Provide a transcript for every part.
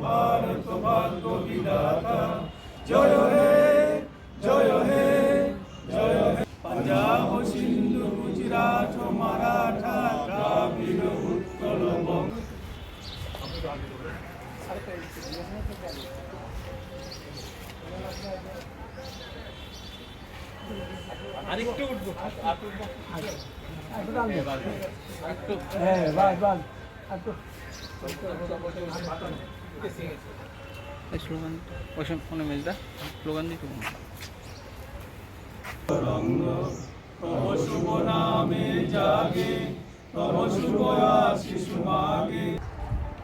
भारत भाग्य विधाता জয় হে জয় হে জয় হে পাঞ্জাব সিন্ধু গুজরাট মারাঠা দ্রাবিড় উৎকল বঙ্গ হ্যাঁ বাস বাস স্লোগান।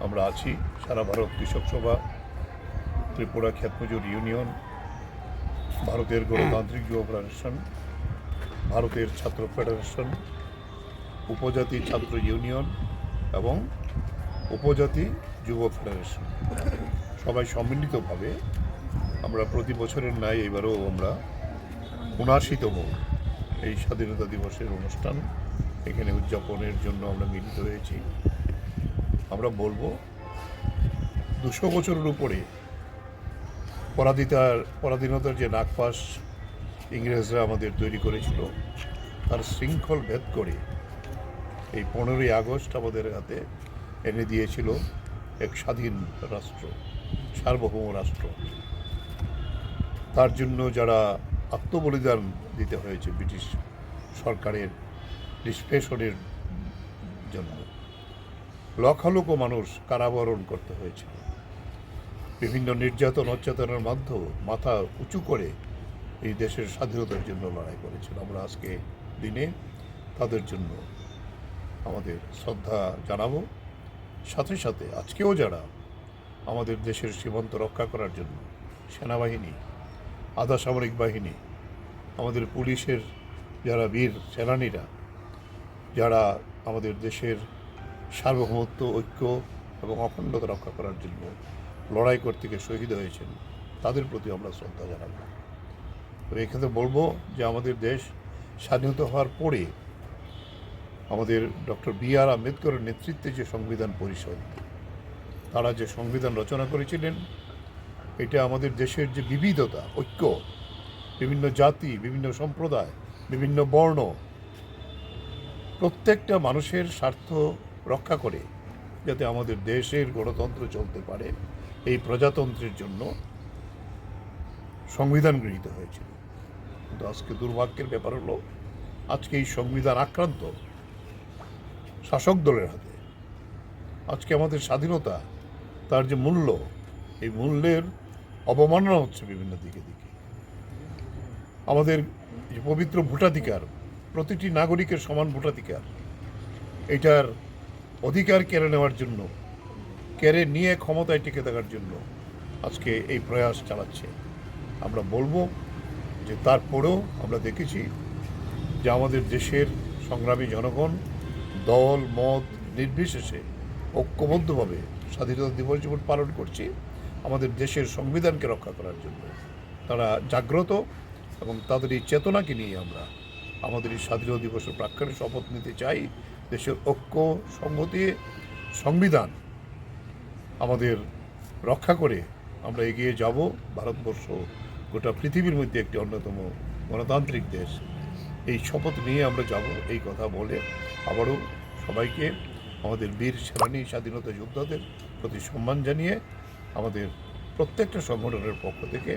আমরা আছি সারা ভারত কৃষক সভা ত্রিপুরা খ্যাতমজুর ইউনিয়ন ভারতের গণতান্ত্রিক যুব ফেডারেশন ভারতের ছাত্র ফেডারেশন, উপজাতি ছাত্র ইউনিয়ন এবং উপজাতি যুব ফেডারেশন। সবাই সম্মিলিতভাবে আমরা প্রতি বছরের ন্যায় এবারও আমরা উনাশিতম এই স্বাধীনতা দিবসের অনুষ্ঠান এখানে উদযাপনের জন্য আমরা মিলিত হয়েছি। আমরা বলব, দুশো বছরের উপরে পরাধিতার, পরাধীনতার যে নাগপাস ইংরেজরা আমাদের তৈরি করেছিল। তার শৃঙ্খল ভেদ করে এই পনেরোই আগস্ট আমাদের হাতে এনে দিয়েছিল এক স্বাধীন রাষ্ট্র, সার্বভৌম রাষ্ট্র। তার জন্য যারা আত্মবলিদান দিতে হয়েছে ব্রিটিশ সরকারের নিষ্পেষণের জন্য। লক্ষালক্ষ মানুষ কারাবরণ করতে হয়েছিল। বিভিন্ন নির্যাতন অত্যাচারের মাধ্যমে মাথা উঁচু করে এই দেশের স্বাধীনতার জন্য লড়াই করেছিল। আমরা আজকে দিনে তাদের জন্য আমাদের শ্রদ্ধা জানাব। সাথে সাথে আজকেও যারা আমাদের দেশের সীমান্ত রক্ষা করার জন্য সেনাবাহিনী, আধা সামরিক বাহিনী, আমাদের পুলিশের যারা বীর সেনানীরা, যারা আমাদের দেশের সার্বভৌমত্ব, ঐক্য এবং অখণ্ডতা রক্ষা করার জন্য লড়াই করতে গিয়ে শহীদ হয়েছেন, তাদের প্রতি আমরা শ্রদ্ধা জানাব। তবে এক্ষেত্রে বলব যে আমাদের দেশ স্বাধীনতা হওয়ার পরে আমাদের ডক্টর বি আর আম্বেদকরের নেতৃত্বে যে সংবিধান পরিষদ, তারা যে সংবিধান রচনা করেছিলেন, এটা আমাদের দেশের যে বিবিধতা, ঐক্য, বিভিন্ন জাতি, বিভিন্ন সম্প্রদায়, বিভিন্ন বর্ণ, প্রত্যেকটা মানুষের স্বার্থ রক্ষা করে যাতে আমাদের দেশের গণতন্ত্র চলতে পারে, এই প্রজাতন্ত্রের জন্য সংবিধান গৃহীত হয়েছিল। কিন্তু আজকে দুর্ভাগ্যের ব্যাপার হলো, আজকে এই সংবিধান আক্রান্ত শাসক দলের হাতে। আজকে আমাদের স্বাধীনতা, তার যে মূল্য, এই মূল্যের অবমাননা হচ্ছে বিভিন্ন দিকে দিকে। আমাদের যে পবিত্র ভোটাধিকার, প্রতিটি নাগরিকের সমান ভোটাধিকার, এটার অধিকার কেড়ে নেওয়ার জন্য, কেড়ে নিয়ে ক্ষমতায় টিকে থাকার জন্য আজকে এই প্রয়াস চালাচ্ছে। আমরা বলব যে তারপরেও আমরা দেখেছি যে আমাদের দেশের সংগ্রামী জনগণ দল, মত নির্বিশেষে ঐক্যবদ্ধভাবে স্বাধীনতা দিবস যেমন পালন করছি আমাদের দেশের সংবিধানকে রক্ষা করার জন্য। তারা জাগ্রত এবং তাদের এই চেতনাকে নিয়ে আমরা আমাদের এই স্বাধীনতা দিবসের প্রাক্ষণে শপথ নিতে চাই। দেশের ঐক্য, সংহতি, সংবিধান আমাদের রক্ষা করে আমরা এগিয়ে যাব। ভারতবর্ষ গোটা পৃথিবীর মধ্যে একটি অন্যতম গণতান্ত্রিক দেশ। এই শপথ নিয়ে আমরা যাব, এই কথা বলে আবারও সবাইকে, আমাদের বীর সেনানী, স্বাধীনতা যোদ্ধাদের প্রতি সম্মান জানিয়ে আমাদের প্রত্যেকটা সংগঠনের পক্ষ থেকে